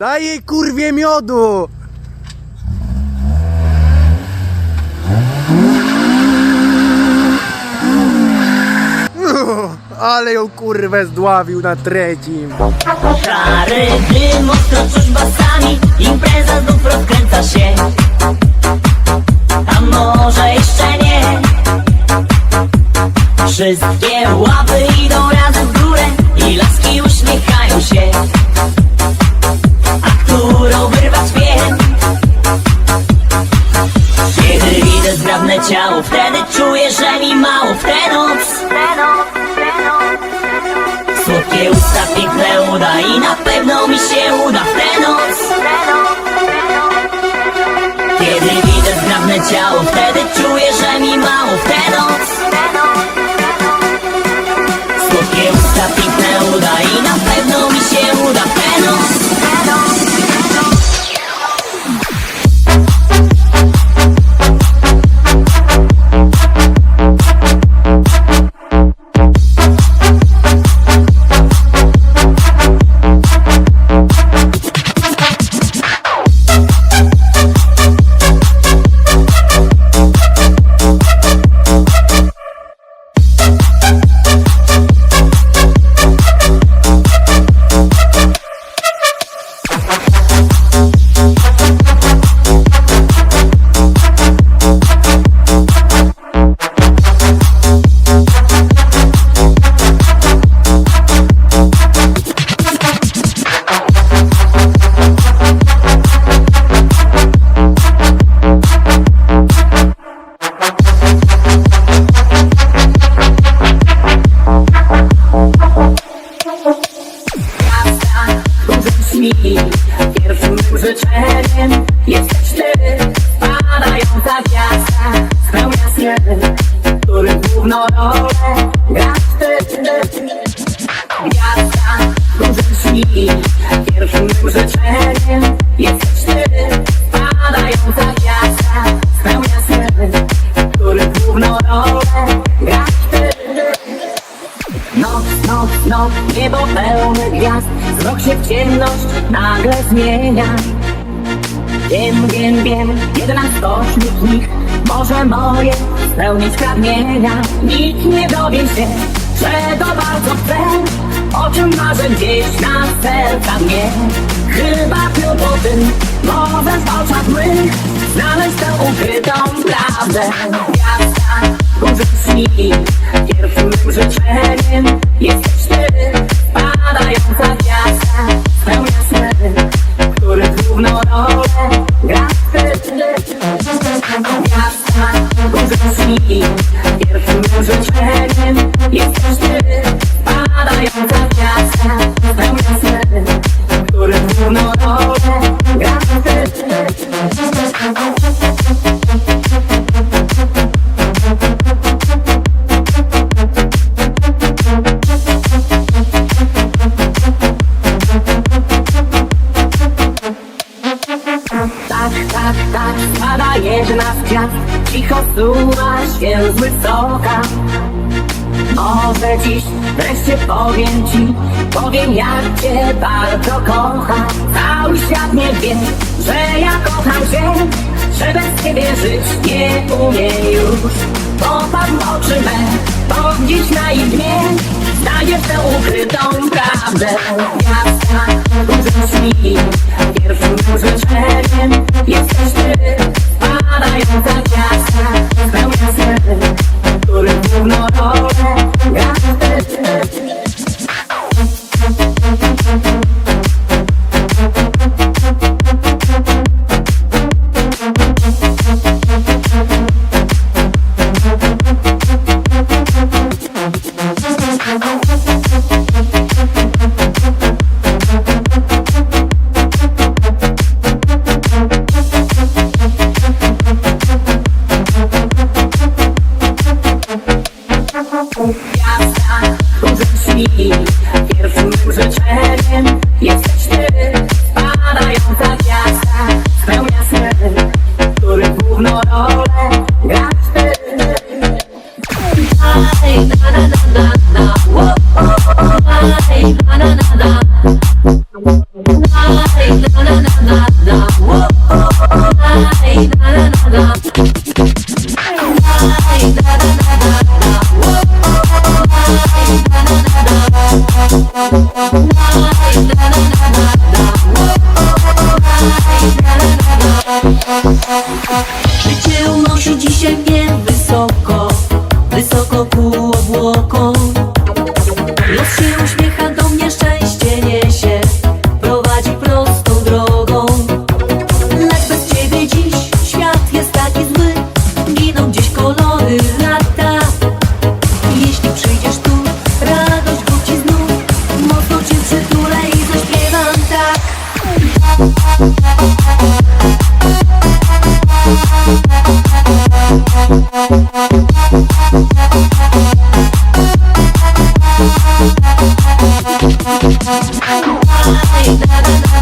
Daj jej kurwie miodu! Ale ją kurwę zdławił na trzecim. Szary dym, ostro czuć basami Impreza znów rozkręca się A może jeszcze nie Wszystkie łapy idą razem spośród nich Może moje spełnić pragnienia. Nikt nie dowie się, czego bardzo chcę O czym marzę gdzieś na serca mnie. Chyba tylko ty możesz w oczach mych Znaleźć tę ukrytą prawdę. Gwiazda, użyć mi Pierwszym życzeniem Jesteś ty, dziś. Wreszcie powiem ci Powiem jak cię bardzo kocham. Cały świat nie wie, że ja kocham cię Że bez ciebie żyć nie umiem już. Popatrz w oczy me, to dziś naiwnie Znajdziesz tę ukrytą prawdę. Gwiazda, użyć mi Pierwszym życzeniem Jesteś ty, spadająca gwiazda Spełnia sny, Wędrowny z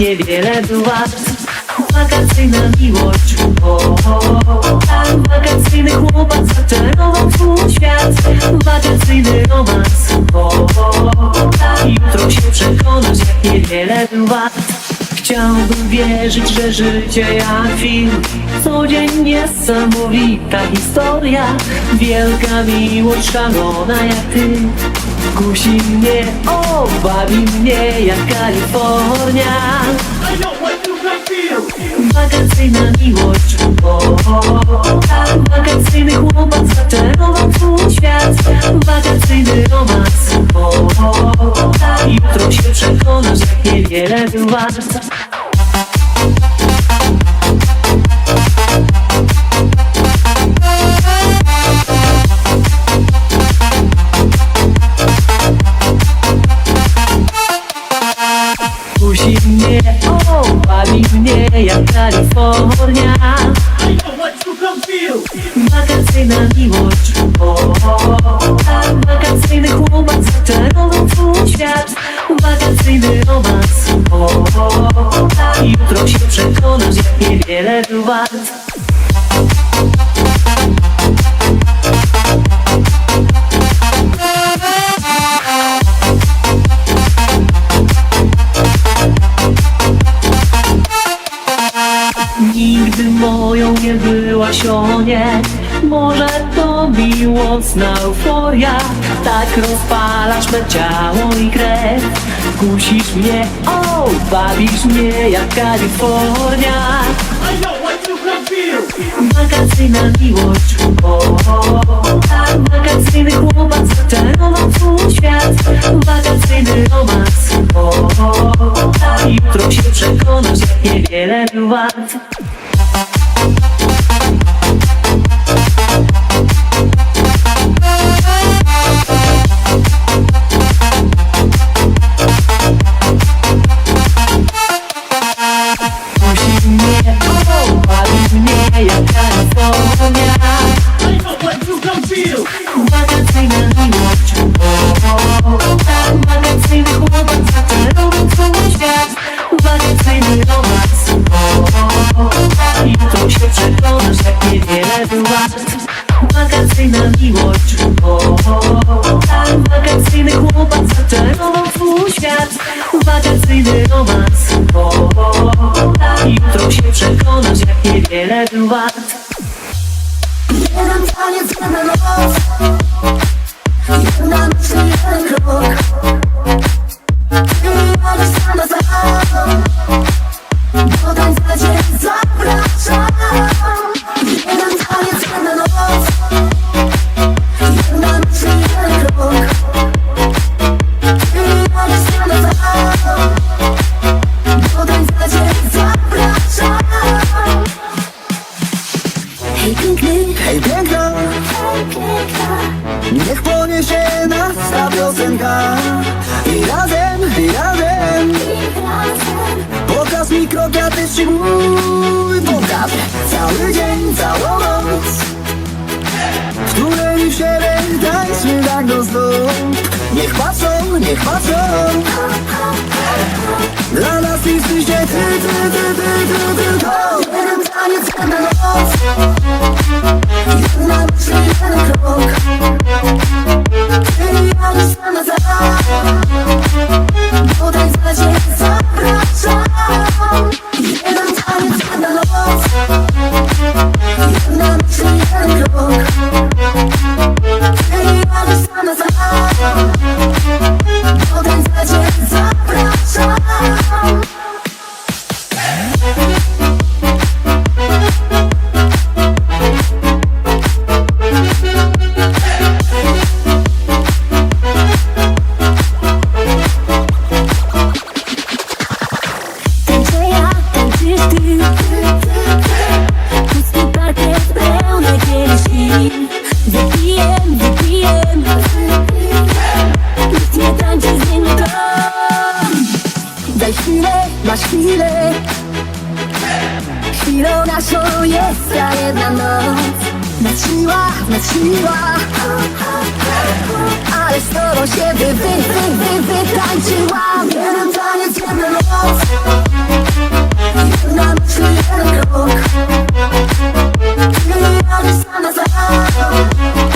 niewiele był wart Wakacyjna miłość o, o, tak Wakacyjny chłopak zaczarował swój świat. Wakacyjny romans o, o, tak Jutro się przekonasz jak niewiele był wart Chciałbym wierzyć, że życie jak film. Co dzień niesamowita historia. Wielka miłość szalona jak ty Kusi mnie, o, bawi mnie jak Kalifornia. Wakacyjna miłość, o, o, tak Wakacyjny chłopak zaczarował twój świat. Wakacyjny romans, o, o, tak Jutro się przekonasz, jak niewiele był bawi mnie jak Kalifornia. Wakacyjna miłość, o, o, tak Wakacyjny chłopak zaczarował twój świat. Wakacyjny romans, o, o, tak Jutro się przekonasz jak niewiele był wart byłaś o nie Może to miłosna euforia. Tak rozpalasz me ciało i krew. Kusisz mnie, o, bawisz mnie jak Kalifornia. Wakacyjna miłość, o, o, tak Wakacyjny chłopak zaczarował twój świat. Wakacyjny romans, o, o, tak Jutro się przekonasz, jak niewiele wart Wakacyjna Jeden taniec, jedna noc Jedna myśl, niech poniesie nas ta piosenka I razem, i razem. Pokaż mi krok, ja też ci mój pokaż Cały dzień, całą noc. W której siebie tańczmy tak do stop Niech patrzą, niech patrzą. Dla nas jesteście ty, ty, ty, ty, ty, tylko Jeden taniec, jedna noc. Jedna myśl, jeden krok naszą jest ta jedna noc. Nadsiła, nadsiła Ale z tobą się wy, wy, wy, wy, wytańczyłam Jeden taniec, jedna noc. Jedna myśl, jeden krok. Ty ale sama za Do